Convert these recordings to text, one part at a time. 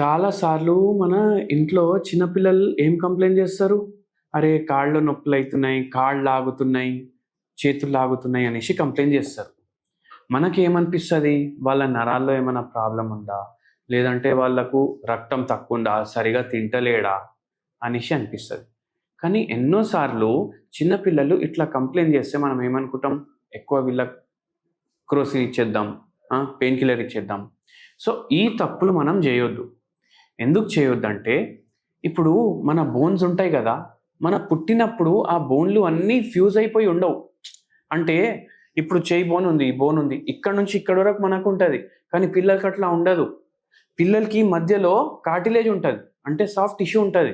చాలాసార్లు మన ఇంట్లో చిన్నపిల్లలు ఏం కంప్లైంట్ చేస్తారు? అరే కాళ్ళు నొప్పులు అవుతున్నాయి కాళ్ళు లాగుతున్నాయి చేతులు లాగుతున్నాయి అనేసి కంప్లైంట్ చేస్తారు. మనకి ఏమనిపిస్తుంది వాళ్ళ నరాల్లో ఏమైనా ప్రాబ్లం ఉందా? లేదంటే వాళ్ళకు రక్తం తక్కువ ఉందా? సరిగా తింటలేడా? అనేసి అనిపిస్తుంది. కానీ ఎన్నోసార్లు చిన్నపిల్లలు ఇట్లా కంప్లైంట్ చేస్తే మనం ఏమనుకుంటాం? ఎక్కువ వీళ్ళ క్రోసిన్ ఇచ్చేద్దాం పెయిన్ కిల్లర్ ఇచ్చేద్దాం. సో ఈ తప్పులు మనం చేయొద్దు. ఎందుకు చేయొద్దంటే ఇప్పుడు మన బోన్స్ ఉంటాయి కదా మన పుట్టినప్పుడు ఆ బోన్లు అన్నీ ఫ్యూజ్ అయిపోయి ఉండవు. అంటే ఇప్పుడు చేయి బోన్ ఉంది బోన్ ఉంది ఇక్కడ నుంచి ఇక్కడ వరకు మనకు ఉంటుంది కానీ పిల్లలకి అట్లా ఉండదు. పిల్లలకి మధ్యలో కార్టిలేజ్ ఉంటుంది అంటే సాఫ్ట్ టిష్యూ ఉంటుంది.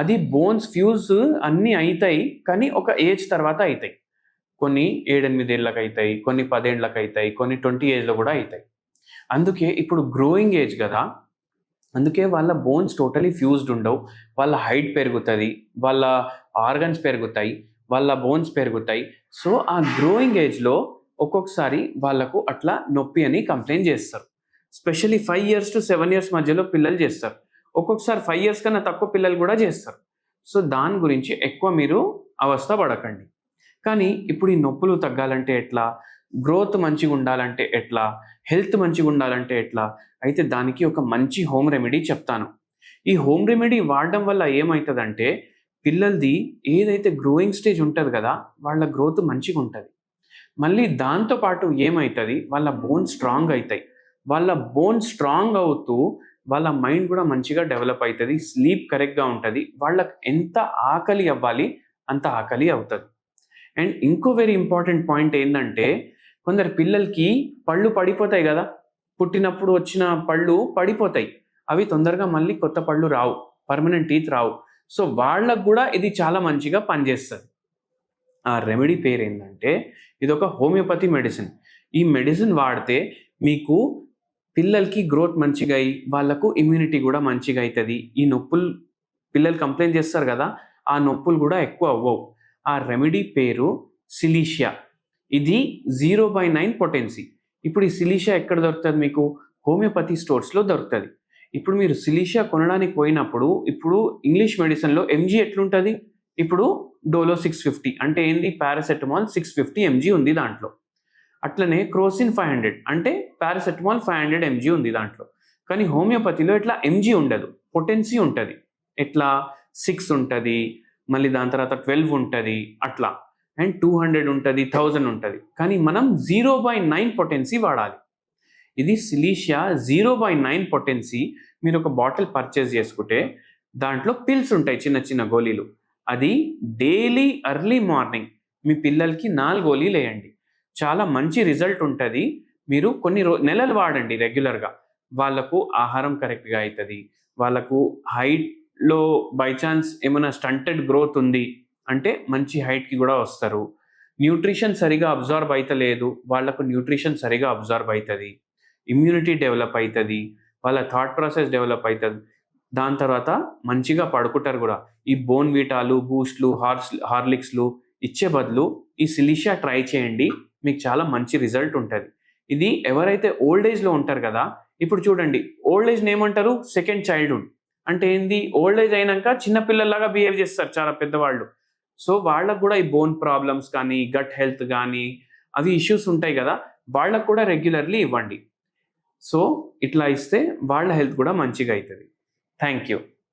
అది బోన్స్ ఫ్యూజ్ అన్నీ అవుతాయి కానీ ఒక ఏజ్ తర్వాత అవుతాయి కొన్ని ఏడెనిమిదేళ్ళకి అవుతాయి కొన్ని పదేళ్ళకి అవుతాయి కొన్ని ట్వంటీ ఏజ్లో కూడా అవుతాయి అందుకే ఇప్పుడు గ్రోయింగ్ ఏజ్ కదా అందుకే వాళ్ళ బోన్స్ టోటలీ ఫ్యూజ్డ్ ఉండవు. వాళ్ళ హైట్ పెరుగుతుంది వాళ్ళ ఆర్గన్స్ పెరుగుతాయి వాళ్ళ బోన్స్ పెరుగుతాయి. సో ఆ గ్రోయింగ్ ఏజ్లో ఒక్కొక్కసారి వాళ్ళకు అట్లా నొప్పి అని కంప్లైంట్ చేస్తారు. Specially five years to seven years మధ్యలో పిల్లలు చేస్తారు. ఒక్కొక్కసారి ఫైవ్ ఇయర్స్ కన్నా తక్కువ పిల్లలు కూడా చేస్తారు. సో దాని గురించి ఎక్కువ మీరు అవస్థ పడకండి. కానీ ఇప్పుడు ఈ నొప్పులు తగ్గాలంటే ఎట్లా? గ్రోత్ మంచిగా ఉండాలంటే ఎట్లా? హెల్త్ మంచిగా ఉండాలంటే ఎట్లా? అయితే దానికి ఒక మంచి హోమ్ రెమెడీ చెప్తాను. ఈ హోమ్ రెమెడీ వాడడం వల్ల ఏమవుతుందంటే పిల్లలది ఏదైతే గ్రోయింగ్ స్టేజ్ ఉంటుంది కదా వాళ్ళ గ్రోత్ మంచిగా ఉంటుంది. మళ్ళీ దాంతోపాటు ఏమవుతుంది వాళ్ళ బోన్ స్ట్రాంగ్ అవుతాయి వాళ్ళ బోన్ స్ట్రాంగ్ అవుతూ వాళ్ళ మైండ్ కూడా మంచిగా డెవలప్ అవుతుంది స్లీప్ కరెక్ట్గా ఉంటుంది. వాళ్ళకి ఎంత ఆకలి అవ్వాలి అంత ఆకలి అవుతుంది. అండ్ ఇంకో వెరీ ఇంపార్టెంట్ పాయింట్ ఏంటంటే కొందరు పిల్లలకి పళ్ళు పడిపోతాయి కదా. పుట్టినప్పుడు వచ్చిన పళ్ళు పడిపోతాయి. అవి తొందరగా మళ్ళీ కొత్త పళ్ళు రావు. పర్మనెంట్ టీత్ రావు. సో వాళ్ళకు కూడా ఇది చాలా మంచిగా పనిచేస్తుంది. ఆ రెమెడీ పేరు ఏంటంటే ఇది ఒక హోమియోపతి మెడిసిన్ ఈ మెడిసిన్ వాడితే మీకు పిల్లలకి గ్రోత్ మంచిగా అయ్యి వాళ్ళకు ఇమ్యూనిటీ కూడా మంచిగా అవుతుంది ఈ నొప్పులు పిల్లలు కంప్లైంట్ చేస్తారు కదా ఆ నొప్పులు కూడా ఎక్కువ అవ్వవు. ఆ రెమెడీ పేరు సిలీషియా. ఇది జీరో బై నైన్ పొటెన్సీ. ఇప్పుడు ఈ సిలీషియా ఎక్కడ దొరుకుతుంది మీకు? హోమియోపతి స్టోర్స్లో దొరుకుతుంది. ఇప్పుడు మీరు సిలీషియా కొనడానికి పోయినప్పుడు ఇప్పుడు ఇంగ్లీష్ మెడిసిన్లో ఎంజీ ఎట్లుంటుంది? ఇప్పుడు డోలో సిక్స్ ఫిఫ్టీ. అంటే ఏంది? పారాసెటమాల్ సిక్స్ ఫిఫ్టీ ఎంజీ ఉంది దాంట్లో. అట్లనే క్రోసిన్ ఫైవ్ హండ్రెడ్. అంటే పారాసెటమాల్ ఫైవ్ హండ్రెడ్ ఎంజీ ఉంది దాంట్లో. కానీ హోమియోపతిలో ఇట్లా ఎంజీ ఉండదు. పొటెన్సీ ఉంటుంది. ఎట్లా? సిక్స్ ఉంటుంది. మళ్ళీ దాని తర్వాత ట్వెల్వ్ ఉంటుంది. అట్లా. అండ్ టూ హండ్రెడ్ ఉంటుంది థౌజండ్ ఉంటుంది. కానీ మనం జీరో బై నైన్ పొటెన్సీ వాడాలి. ఇది Silicea zero by nine potency మీరు ఒక బాటిల్ పర్చేస్ చేసుకుంటే దాంట్లో పిల్స్ ఉంటాయి చిన్న చిన్న గోళీలు. అది డైలీ అర్లీ మార్నింగ్ మీ పిల్లలకి నాలుగు గోళీలు వేయండి. చాలా మంచి రిజల్ట్ ఉంటుంది. మీరు కొన్ని రో నెలలు వాడండి రెగ్యులర్గా. వాళ్ళకు ఆహారం కరెక్ట్గా అవుతుంది వాళ్ళకు హైట్లో బై ఛాన్స్ ఏమైనా స్టంటెడ్ గ్రోత్ ఉంది అంటే మంచి హైట్కి కూడా వస్తారు. న్యూట్రిషన్ సరిగా అబ్జార్బ్ అవుతలేదు వాళ్ళకు న్యూట్రిషన్ సరిగా అబ్జార్బ్ అవుతుంది ఇమ్యూనిటీ డెవలప్ అవుతుంది వాళ్ళ థాట్ ప్రాసెస్ డెవలప్ అవుతుంది దాని తర్వాత మంచిగా పడుకుంటారు కూడా. ఈ బోన్ వీటాలు బూస్ట్లు హార్స్ హార్లిక్స్లు ఇచ్చే బదులు ఈ సిలిషియా ట్రై చేయండి మీకు చాలా మంచి రిజల్ట్ ఉంటుంది. ఇది ఎవరైతే ఓల్డ్ ఏజ్లో ఉంటారు కదా ఇప్పుడు చూడండి ఓల్డ్ ఏజ్ని ఏమంటారు? సెకండ్ చైల్డ్హుడ్ అంటే ఏంది? ఓల్డ్ ఏజ్ అయినాక చిన్నపిల్లల్లాగా బిహేవ్ చేస్తారు చాలా పెద్దవాళ్ళు. సో వాళ్ళకు కూడా ఈ బోన్ ప్రాబ్లమ్స్ కానీ గట్ హెల్త్ కానీ అవి ఇష్యూస్ ఉంటాయి కదా. వాళ్ళకు కూడా రెగ్యులర్లీ ఇవ్వండి. సో ఇట్లా ఇస్తే వాళ్ళ హెల్త్ కూడా మంచిగా అవుతుంది థ్యాంక్ యూ